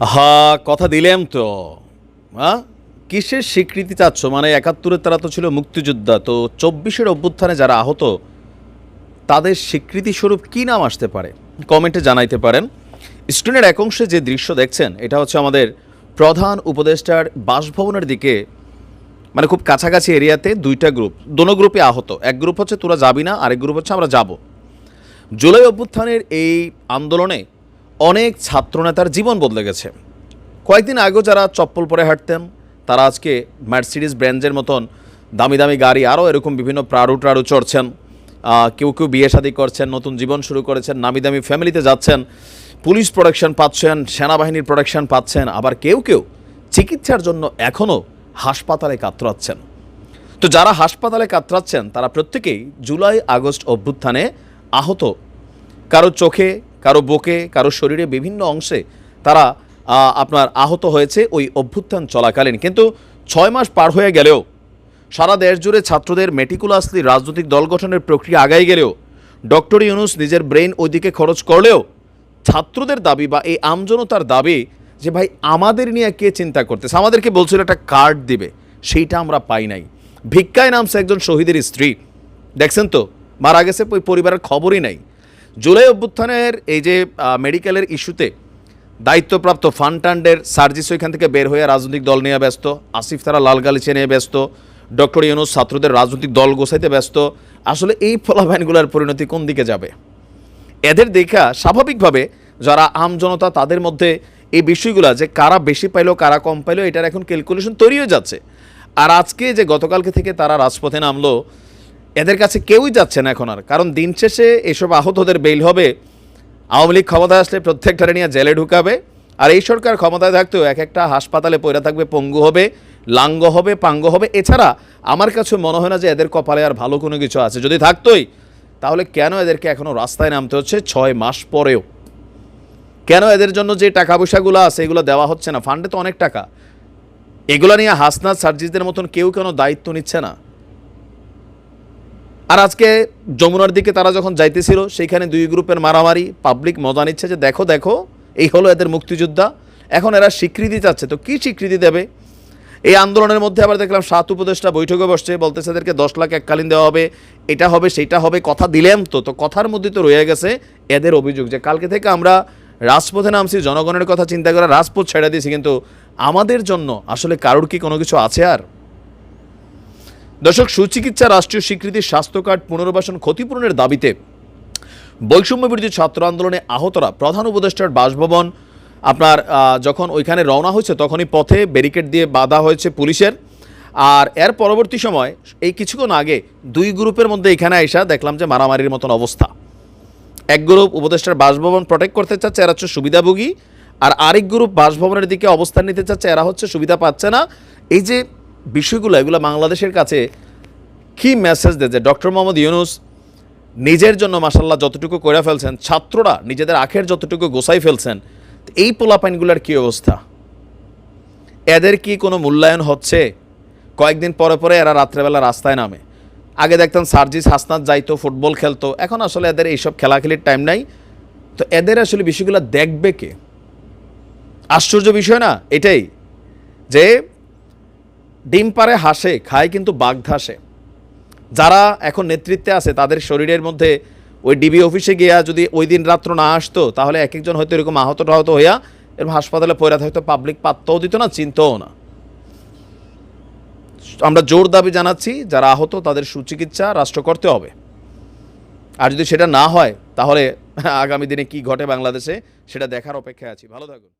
হা কথা দিলাম তো। হ্যাঁ কিসের স্বীকৃতি চাচ্ছ? মানে একাত্তরের তারা তো ছিল মুক্তিযোদ্ধা, তো চব্বিশের অভ্যুত্থানে যারা আহত, তাদের স্বীকৃতি স্বরূপ কী নাম আসতে পারে? কমেন্টে জানাইতে পারেন। স্ক্রিনের এক অংশে যে দৃশ্য দেখছেন, এটা হচ্ছে আমাদের প্রধান উপদেষ্টার বাসভবনের দিকে মানে খুব কাছাকাছি এরিয়াতে দুইটা গ্রুপ। দোনো গ্রুপে আহত। এক গ্রুপ হচ্ছে তোরা যাবি না, আরেক গ্রুপ হচ্ছে আমরা যাব। জুলাই অভ্যুত্থানের এই আন্দোলনে অনেক ছাত্রনেতার জীবন বদলে গেছে। কয়েকদিন আগেও যারা চপ্পল পরে হাঁটতেন, তারা আজকে মার্সিডিস ব্র্যান্ডের মতন দামি দামি গাড়ি, আরও এরকম বিভিন্ন প্রাড়ু টাড়ু চড়ছেন। কেউ কেউ বিয়ে শাদী করছেন, নতুন জীবন শুরু করেছেন, নামি দামি ফ্যামিলিতে যাচ্ছেন, পুলিশ প্রোটেকশন পাচ্ছেন, সেনাবাহিনীর প্রোটেকশন পাচ্ছেন, আবার কেউ কেউ চিকিৎসার জন্য এখনও হাসপাতালে কাতরাচ্ছেন। তো যারা হাসপাতালে কাতরাচ্ছেন, তারা প্রত্যেকেই জুলাই আগস্ট অভ্যুত্থানে আহত। কারও চোখে কারও বুকে, কারও শরীরে বিভিন্ন অংশে তারা আপনার আহত হয়েছে ওই অভ্যুত্থান চলাকালীন। কিন্তু ছয় মাস পার হয়ে গেলেও, সারা দেশ জুড়ে ছাত্রদের মেটিকুলাসলি রাজনৈতিক দল গঠনের প্রক্রিয়া আগাই গেলেও, ডক্টর ইউনুস নিজের ব্রেন ওইদিকে খরচ করলেও, ছাত্রদের দাবি বা এই আমজনতার দাবি যে, ভাই, আমাদের নিয়ে কে চিন্তা করতেছে? আমাদেরকে বলছিল একটা কার্ড দিবে? সেইটা আমরা পাই নাই। ভিক্ষায় নামছে একজন শহীদের স্ত্রী। দেখছেন তো? মারা গেছে, ওই পরিবারের খবরই নাই। জুলাই অভ্যুত্থানের এই যে মেডিকেলের ইস্যুতে দায়িত্বপ্রাপ্ত ফান্টান্ডের সার্জিস ওইখান থেকে বের হয়ে রাজনৈতিক দল নিয়ে ব্যস্ত, আসিফ তারা লাল গালিচে নিয়ে ব্যস্ত, ডক্টর ইউনুস ছাত্রদের রাজনৈতিক দল গোছাইতে ব্যস্ত। আসলে এই ফলাফাইনগুলোর পরিণতি কোন দিকে যাবে? এদের দেখা স্বাভাবিকভাবে যারা আম জনতা তাদের মধ্যে এই বিষয়গুলো যে কারা বেশি পাইলো, কারা কম পাইলো, এটার এখন ক্যালকুলেশন তৈরি হয়ে যাচ্ছে। আর আজকে যে গতকালকে থেকে তারা রাজপথে নামলো এদের কাছে কেউই যাচ্ছে না এখন আর। কারণ দিন শেষে এসব আহতদের বেইল হবে। আওয়ামী লীগ ক্ষমতায় আসলে প্রত্যেকটারে নিয়ে জেলে ঢুকাবে। আর এই সরকার ক্ষমতায় থাকতেও এক একটা হাসপাতালে পড়ে থাকবে, পঙ্গু হবে, লাঙ্গ হবে, পাঙ্গ হবে। এছাড়া আমার কাছে মনে হয় না যে এদের কপালে আর ভালো কোনো কিছু আছে। যদি থাকতোই, তাহলে কেন এদেরকে এখনও রাস্তায় নামতে হচ্ছে ছয় মাস পরেও? কেন এদের জন্য যে টাকা পয়সাগুলো আছে, এগুলো দেওয়া হচ্ছে না? ফান্ডে তো অনেক টাকা। এগুলো নিয়ে হাসনাত সার্জিসদের মতন কেউ কেন দায়িত্ব নিচ্ছে না। আর আজকে যমুনার দিকে তারা যখন যাইতেছিল, সেইখানে দুই গ্রুপের মারামারি পাবলিক মজা নিচ্ছে যে দেখো দেখো, এই হলো এদের মুক্তিযোদ্ধা। এখন এরা স্বীকৃতি চাচ্ছে, তো কি স্বীকৃতি দেবে? এই আন্দোলনের মধ্যে আবার দেখলাম সাত উপদেষ্টা বৈঠকে বসছে, বলতেছে এদেরকে দশ লাখ এককালীন দেওয়া হবে, এটা হবে, সেটা হবে, কথা দিলেম তো তো কথার মধ্যে তো রয়ে গেছে এদের অভিযোগ যে কালকে থেকে আমরা রাজপথে নামছি, জনগণের কথা চিন্তা করে রাজপথ ছেড়ে দিয়েছি, কিন্তু আমাদের জন্য আসলে কারোর কি কোনো কিছু আছে আর? দর্শক, সুচিকিৎসা রাষ্ট্রীয় স্বীকৃতির স্বাস্থ্য কার্ড পুনর্বাসন ক্ষতিপূরণের দাবিতে বৈষম্য বিরোধী ছাত্র আন্দোলনে আহতরা প্রধান উপদেষ্টার বাসভবন। আপনার যখন ওইখানে রওনা হয়েছে, তখনই পথে ব্যারিকেড দিয়ে বাধা হয়েছে পুলিশের। আর এর পরবর্তী সময়, এই কিছুক্ষণ আগে দুই গ্রুপের মধ্যে এখানে আইসা দেখলাম যে মারামারির মতন অবস্থা। এক গ্রুপ উপদেষ্টার বাসভবন প্রোটেক্ট করতে চাচ্ছে, এরা হচ্ছে সুবিধাভোগী। আর আরেক গ্রুপ বাসভবনের দিকে অবস্থান নিতে চাচ্ছে, এরা হচ্ছে সুবিধা পাচ্ছে না। এই যে বিষয়গুলো, এগুলো বাংলাদেশের কাছে কি মেসেজ দেয় যে ডক্টর মোহাম্মদ ইউনুস নিজের জন্য মাসাল্লাহ যতটুকু করে ফেলছেন, ছাত্ররা নিজেদের আখের যতটুকু গোসাই ফেলছেন, এই পোলাপাইনগুলোর কী অবস্থা? এদের কি কোনো মূল্যায়ন হচ্ছে? কয়েকদিন পরে পরে এরা রাত্রেবেলা রাস্তায় নামে। আগে দেখতাম সার্জিস হাসনাত যাইতো, ফুটবল খেলতো, এখন আসলে এদের এইসব খেলাখেলির টাইম নাই। তো এদের আসলে বিষয়গুলো দেখবে কে? আশ্চর্য বিষয় না, এটাই যে ডিম পারে, হাসে, খায় কিন্তু বাঘ ধাসে যারা এখন নেতৃত্বে আছে, তাদের শরীরের মধ্যে ওই ডিবি অফিসে গিয়া যদি ওই দিন রাত্র না আসতো, তাহলে এক একজন হয়তো এরকম আহত টাহত হইয়া এরকম হাসপাতালে পড়ে থাকতো পাবলিক পাত্তাও দিত না, চিনতও না। আমরা জোর দাবি জানাচ্ছি, যারা আহত তাদের সুচিকিৎসা রাষ্ট্র করতে হবে। আর যদি সেটা না হয়, তাহলে আগামী দিনে কি ঘটে বাংলাদেশে, সেটা দেখার অপেক্ষায় আছি। ভালো থাকুন।